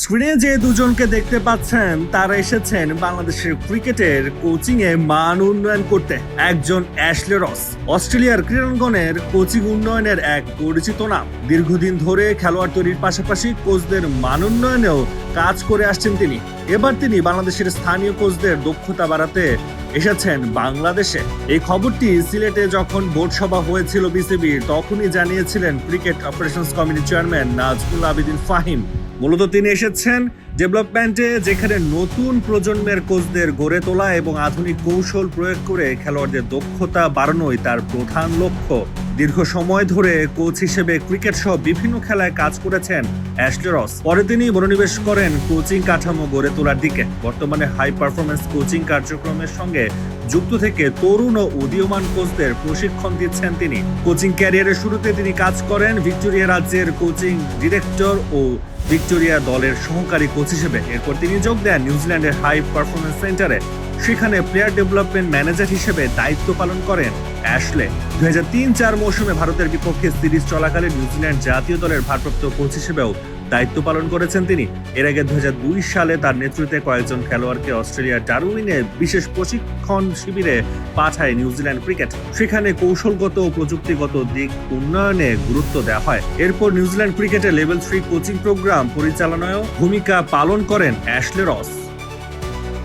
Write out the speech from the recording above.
স্ক্রিনে যে দুজনকে দেখতে পাচ্ছেন, তারা এসেছেন বাংলাদেশের ক্রিকেটের কোচিং এ মান উন্নয়ন করতে। একজন অ্যাশলে রস, অস্ট্রেলিয়ার ক্রীড়াঙ্গনের কোচিং উন্নয়নের এক পরিচিত নাম। দীর্ঘদিন ধরে খেলোয়াড় তৈরির পাশাপাশি কোচদের মান উন্নয়নেও কাজ করে আসছেন তিনি। এবার তিনি বাংলাদেশের স্থানীয় কোচদের দক্ষতা বাড়াতে এসেছেন বাংলাদেশে। এই খবরটি সিলেটে যখন বোর্ড সভা হয়েছিল বিসিবির তখনই জানিয়েছিলেন cricket operations committee chairman Nazmul Abedin Fahim. মূলত তিনি এসেছেন ডেভেলপমেন্টে, যেখানে নতুন প্রজন্মের কোচদের গড়ে তোলা এবং আধুনিক কৌশল প্রয়োগ করে খেলোয়াড়দের দক্ষতা বাড়ানোই তার প্রধান লক্ষ্য। দীর্ঘ সময় ধরে কোচ হিসেবে ক্রিকেট সহ বিভিন্ন খেলায় কাজ করেছেন অ্যাশলেরস পরে তিনি মনোনিবেশ করেন কোচিং কাঠামো গড়ে তোলার দিকে। বর্তমানে হাই পারফরমেন্স কোচিং কার্যক্রমের সঙ্গে যুক্ত থেকে তরুণ ও উদীয়মান কোচদের প্রশিক্ষণ দিচ্ছেন তিনি। কোচিং ক্যারিয়ারের শুরুতে তিনি কাজ করেন ভিক্টোরিয়া রাজ্যের কোচিং ডিরেক্টর ও ভিক্টোরিয়া দলের সহকারী কোচ হিসেবে এরপর তিনি যোগ দেন নিউজিল্যান্ডের হাই পারফরমেন্স সেন্টারে। সেখানে প্লেয়ার ডেভেলপমেন্ট ম্যানেজার হিসেবে দায়িত্ব পালন করেন অ্যাশলে। দুই হাজার তিন চার মৌসুমে ভারতের বিপক্ষে সিরিজ চলাকালে নিউজিল্যান্ড জাতীয় দলের ভারপ্রাপ্ত কোচ হিসেবেও দায়িত্ব পালন করেছেন তিনি। এর আগে দু হাজার দুই সালে তার নেতৃত্বে কয়েকজন খেলোয়াড়কে অস্ট্রেলিয়ার ডারউইনে বিশেষ প্রশিক্ষণ শিবিরে পাঠায় নিউজিল্যান্ড ক্রিকেট। সেখানে কৌশলগত ও প্রযুক্তিগত দিক উন্নয়নে গুরুত্ব দেওয়া হয়। এরপর নিউজিল্যান্ড ক্রিকেটে লেভেল থ্রি কোচিং প্রোগ্রাম পরিচালনায়ও ভূমিকা পালন করেন অ্যাশলে রস।